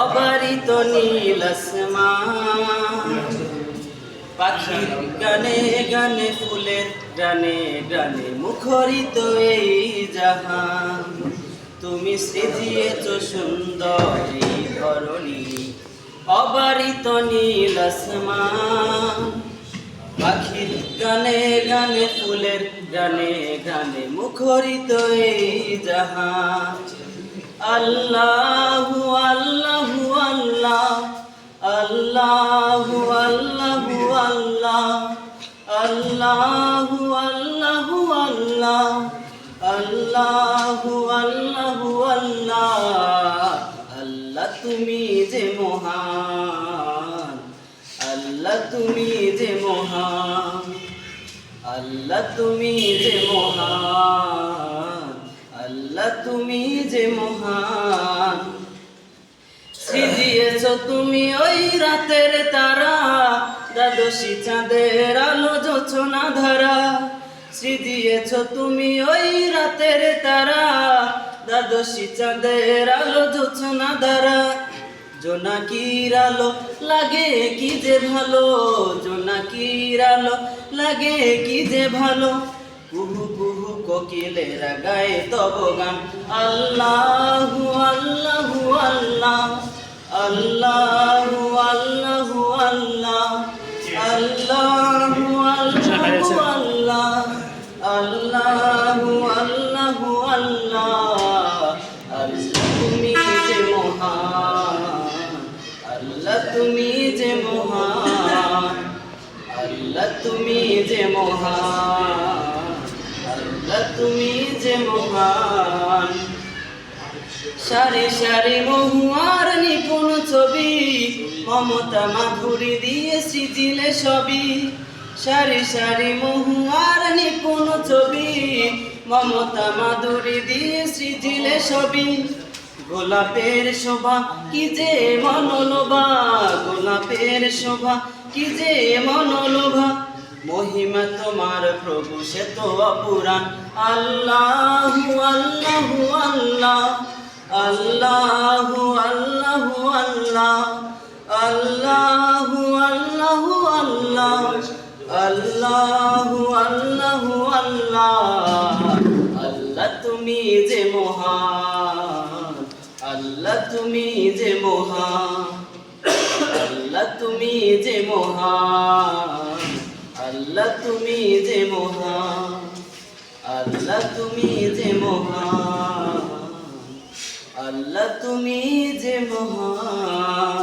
অবারিত নীল পাখির গানে গানে, ফুলের গানে গানে মুখরিত এই জাহান। তুমি সৃজিয়েছ সুন্দর এই অবারিত নীল আসমান। পাখির গানে গানে, ফুলের গানে গানে মুখরিত এই জাহান আল্লাহু আল্লাহু, আল্লাহ, আল্লাহু আল্লাহু, আল্লাহ, আল্লাহু আল্লাহু, আল্লাহ, আল্লাহু আল্লাহু, আল্লাহ। আল্লাহ তুমি যে মহান। আল্লাহ তুমি যে মহান, আল্লাহ তুমি যে মহান, আল্লাহ তুমি যে মহান। সিজিয়েছ তুমি ওই রাতের তারা, দ্বাদশী চাঁদের আলো যোচনা ধারা। সৃজিয়েছ তুমি ওই রাতের তারা, দ্বাদশী চাঁদের আলো যোচনা ধারা। জোনাকির আলো লাগে কি যে ভালো? জোনাকির আলো লাগে কি যে ভালো? কুহু কুহু কোকিলেরা গায়ে তব গান। আল্লাহু আল্লাহু, আল্লাহ। আল্লাহু আল্লাহু, আল্লাহ। আল্লাহু আল্লাহু, আল্লাহ। আল্লাহু আল্লাহু, আল্লাহ। তুমি যে মহান, আল্লাহ তুমি যে মহান, আল্লাহ তুমি যে মহান। সারি সারি মহুয়ার নিপুণ ছবি, মমতা মাধুরী দিয়ে সৃজিলে সবই। সারি সারি মহুয়ার নিপুণ ছবি, মমতা মাধুরী দিয়ে সৃজিলে সবই। গোলাপের শোভা, কি যে মনোলোভা, গোলাপের শোভা, কি যে মনোলোভা। মহিমা তোমার প্রভু, সে তো অপুরাণ। আল্লাহ, আল্লাহু আল্লাহ। আল্লাহু আল্লাহু, আল্লাহ। আল্লাহু, আল্লাহ আল্লাহ। আল্লাহু আল্লাহু, আল্লাহ। আল্লাহ তুমি যে মহা, আল্লাহ তুমি যে মহা, আল্লাহ তুমি যে মহা, আল্লাহ তুমি যে মহা, আল্লাহ তুমি যে মহান